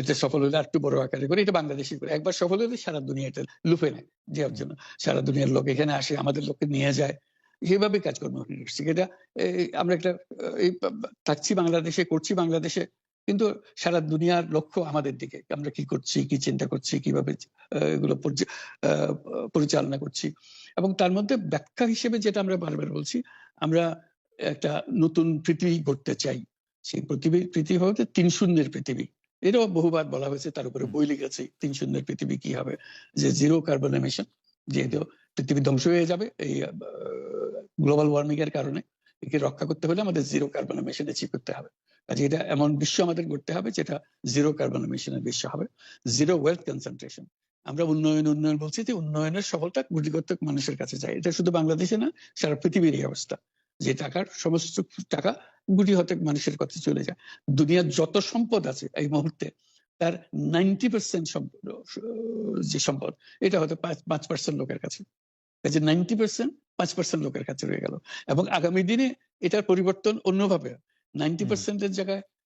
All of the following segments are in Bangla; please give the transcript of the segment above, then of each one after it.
এটা সফল হলে একটু বড় আকারে করি, এটা বাংলাদেশি করে। একবার সফল হলে সারা দুনিয়া এটা লুফে নেয় দেওয়ার জন্য। সারা দুনিয়ার লোক এখানে আসে, আমাদের লোককে নিয়ে যায়। সেভাবে কাজকর্ম করছি এটা আমরা একটা থাকছি বাংলাদেশে, করছি বাংলাদেশে, কিন্তু সারা দুনিয়ার লক্ষ্য আমাদের দিকে। আমরা কি করছি, কি চিন্তা করছি, কীভাবে এগুলো পরিচালনা করছি। এবং তার মধ্যে ব্যাখ্যা হিসেবে যেটা আমরা বারবার বলছি, আমরা একটা নতুন পৃথিবী গড়তে চাই। সেই পৃথিবী পৃথিবী হতে তিন শূন্যের পৃথিবী। এটাও বহুবার বলা হয়েছে, তার উপরে বই লিখেছে, তিন শূন্যের পৃথিবী কি হবে? যে জিরো কার্বন এমিশন যেহেতু পৃথিবী ধ্বংস হয়ে যাবে, এই গ্লোবাল ওয়ার্মিং এর কারণে, একে রক্ষা করতে হলে আমাদের জিরো কার্বন এমিশন অ্যাচিভ করতে হবে। কাজে এটা এমন বিশ্ব আমাদের করতে হবে, যেটা জিরো কার্বন এমিশনের বিশ্ব হবে। জিরো ওয়েলথ কনসেন্ট্রেশন আমরা উন্নয়ন উন্নয়ন বলছি যে উন্নয়নের সফলতা মানুষের কাছে যায়। এটা শুধু বাংলাদেশে না, সারা পৃথিবীর এই অবস্থা। যে টাকার সমস্ত টাকা গুটি হতে মানুষের কাছে চলে যায়। দুনিয়ার যত সম্পদ আছে এই মুহূর্তে, তার নাইনটি পার্সেন্ট সম্পদ, যে সম্পদ, এটা হয়তো পাঁচ পার্সেন্ট লোকের কাছে। যে নাইনটি পার্সেন্ট পাঁচ পার্সেন্ট লোকের কাছে রয়ে গেল। এবং আগামী দিনে এটার পরিবর্তন অন্যভাবে নাইনটি পার্সেন্ট পার্সেন্টের জায়গায়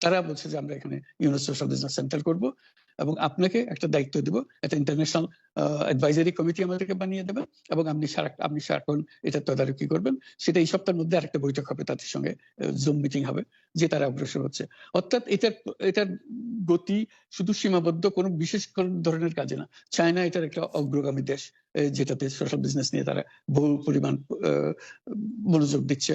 তারা বলছে যে আমরা এখানে ইউনেস সোশ্যাল বিজনেস সেন্টার করব এবং আপনাকে একটা দায়িত্ব দিব। একটা ইন্টারন্যাশনাল অ্যাডভাইজারি কমিটি আমাদেরকে বানিয়ে দেবেন এবং আপনি সারা, আপনি সারাক্ষণ এটা তদারকি করবেন। সেটা এই সপ্তাহের মধ্যে আরেকটা বৈঠক হবে তাদের সঙ্গে জুম মিটিং হবে যে তারা অগ্রসর হচ্ছে। অর্থাৎ এটার এটার গতি শুধু সীমাবদ্ধ কোনো বিশেষ কোন ধরনের কাজে না। চায়না এটার একটা অগ্রগামী দেশ যেটাতে সোশ্যাল বিজনেস নিয়ে তারা বহু পরিমাণ মনোযোগ দিচ্ছে।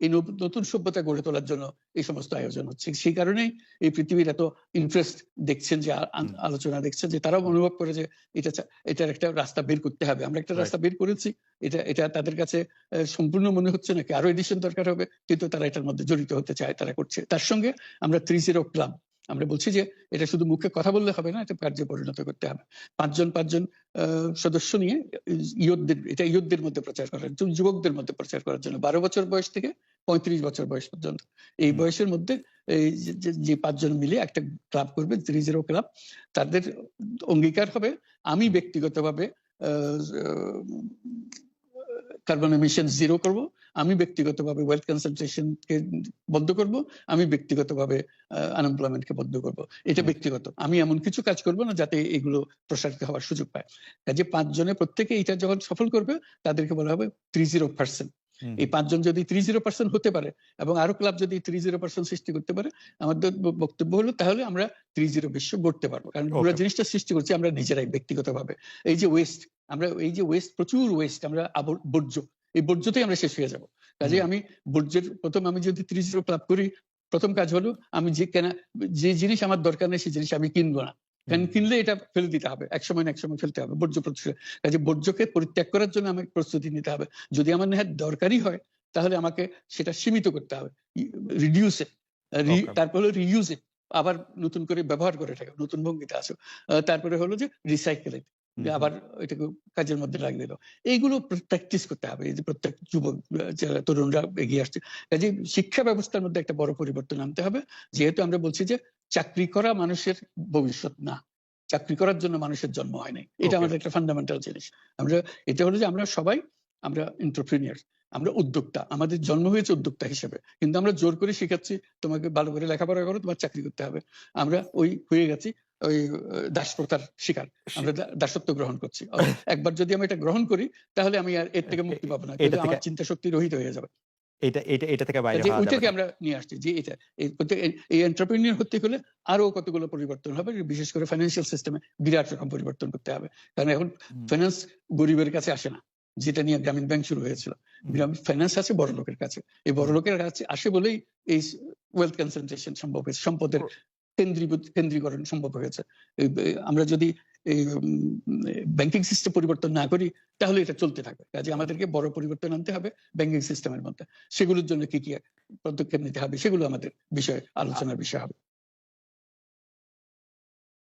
এই নতুন সভ্যতা গড়ে তোলার জন্য এই সমস্ত আয়োজন হচ্ছে। সেই কারণেই এই পৃথিবীর এত ইন্টারেস্ট দেখছেন যে। আলোচনা দেখছেন যে তারাও অনুভব করে যে এটা এটার একটা রাস্তা বের করতে হবে। আমরা একটা রাস্তা বের করেছি। এটা এটা তাদের কাছে সম্পূর্ণ মনে হচ্ছে নাকি আরও এডিশন দরকার হবে কিন্তু তারা এটার মধ্যে জড়িত হতে চায় তারা করছে। তার সঙ্গে আমরা থ্রি জিরো ক্লাব আমরা বলছি যে এটা শুধু মুখে কথা বললে হবে না এটা কার্যে পরিণত করতে হবে। পাঁচজন পাঁচজন আহ, সদস্য নিয়ে ইয়ুথদের এটা ইয়ুথদের মধ্যে প্রচার করার জন্য যুবকদের মধ্যে প্রচার করার জন্য। বারো বছর বয়স থেকে পঁয়ত্রিশ বছর বয়স পর্যন্ত। এই বয়সের মধ্যে এই যে- পাঁচজন মিলে একটা ক্লাব করবে থ্রি জিরো ক্লাব তাদের অঙ্গীকার হবে। আমি ব্যক্তিগতভাবে কার্বন এমিশন জিরো করব। আমি ব্যক্তিগতভাবে ওয়েলথ কনসেন্ট্রেশনকে বন্ধ করব। আমি ব্যক্তিগতভাবে আনএমপ্লয়মেন্টকে বন্ধ করব। এটা ব্যক্তিগত। আমি এমন কিছু কাজ করব না যাতে এগুলো প্রসারিত হওয়ার সুযোগ পায়। কাজে পাঁচজনে প্রত্যেকে এটা যখন সফল করবে তাদেরকে বলা হবে থ্রি জিরো পার্সেন্ট এই পাঁচজন যদি থ্রি জিরো পার্সেন্ট হতে পারে এবং আরও ক্লাব যদি থ্রি জিরো পার্সেন্ট সৃষ্টি করতে পারে আমাদের বক্তব্য হলো তাহলে আমরা থ্রি জিরো বিশ্ব গড়তে পারব। কারণ পুরো জিনিসটা সৃষ্টি করছি আমরা নিজেরাই ব্যক্তিগতভাবে। এই যে ওয়েস্ট আমরা এই যে ওয়েস্ট প্রচুর ওয়েস্ট আমরা বর্জ্য এই বর্জ্যতেই আমরা শেষ হয়ে যাব। কাজে আমি বর্জ্যের প্রথম আমি যদি থ্রি জিরো ক্লাব করি প্রথম কাজ হলো আমি যে কেনা যে জিনিস আমার দরকার নেই সেই জিনিস আমি কিনবো না। কারণ হুম। কিনলে এটা ফেলে দিতে হবে। এক সময় না এক সময় ফেলতে হবে। বর্জ্য প্রতিষ্ঠা কাজে বর্জ্যকে পরিত্যাগ করার জন্য আমাকে প্রস্তুতি নিতে হবে। যদি আমার নেহাত দরকারই হয় তাহলে আমাকে সেটা সীমিত করতে হবে। রিডিউস. তারপরে হলো রিইউজ আবার নতুন করে ব্যবহার করে থাকে। নতুন ভঙ্গিতে আসো। তারপরে হলো যে রিসাইকেল হুম, আবার এটাকে কাজের মধ্যে লাগিয়ে দিল। এইগুলো প্র্যাকটিস করতে হবে। এই যে প্রত্যেক যুবক যারা তরুণরা এগিয়ে আসছে। কাজে শিক্ষা ব্যবস্থার মধ্যে একটা বড় পরিবর্তন আনতে হবে। যেহেতু আমরা বলছি যে চাকরি করা মানুষের ভবিষ্যৎ না। চাকরি করার জন্য মানুষের জন্ম হয় নাই। এটা আমাদের একটা ফান্ডামেন্টাল জিনিস। আমরা এটা হলো যে আমরা সবাই আমরা এন্টারপ্রিনিয়ার আমরা উদ্যোক্তা আমাদের জন্ম হয়েছে উদ্যোক্তা হিসেবে। কিন্তু আমরা জোর করে শেখাচ্ছি তোমাকে ভালো করে লেখাপড়া করো তোমার চাকরি করতে হবে। আমরা ওই হয়ে গেছি ওই দাসপ্রথার শিকার। আমরা দাসত্ব গ্রহণ করছি। একবার যদি আমি এটা গ্রহণ করি তাহলে আমি আর এর থেকে মুক্তি পাবো না। এটা কিন্তু আমার চিন্তা শক্তি রহিত হয়ে যাবে। এটা এটা এটা থেকে বাইরে হওয়া ওইটাকে আমরা নিয়ে আসছি যে এটা এই এন্টারপ্রেনিয়র হতে গেলে আরও কতগুলো পরিবর্তন হবে বিশেষ করে ফাইন্যান্সিয়াল সিস্টেমে বিরাট রকম পরিবর্তন করতে হবে। কারণ এখন ফিনান্স ফাইন্যান্স গরিবের কাছে আসে না যেটা নিয়ে গ্রামীণ ব্যাংক শুরু হয়েছিল। গ্রামীণ ফাইন্যান্স আছে বড় লোকের কাছে। এই বড় লোকের কাছে আসে বলেই এই ওয়েলথ কনসেন্ট্রেশন সম্ভব হয়েছে সম্পদের কেন্দ্রীভূত কেন্দ্রীকরণ সম্ভব হয়েছে। আমরা যদি ব্যাংকিং সিস্টেম পরিবর্তন না করি, তাহলে এটা চলতে থাকবে। কাজে আমাদেরকে বড় পরিবর্তন আনতে হবে ব্যাংকিং সিস্টেমের মধ্যে। সেগুলোর জন্য কি কি পদক্ষেপ নিতে হবে, সেগুলো আমাদের বিষয়ে, আলোচনার বিষয় হবে।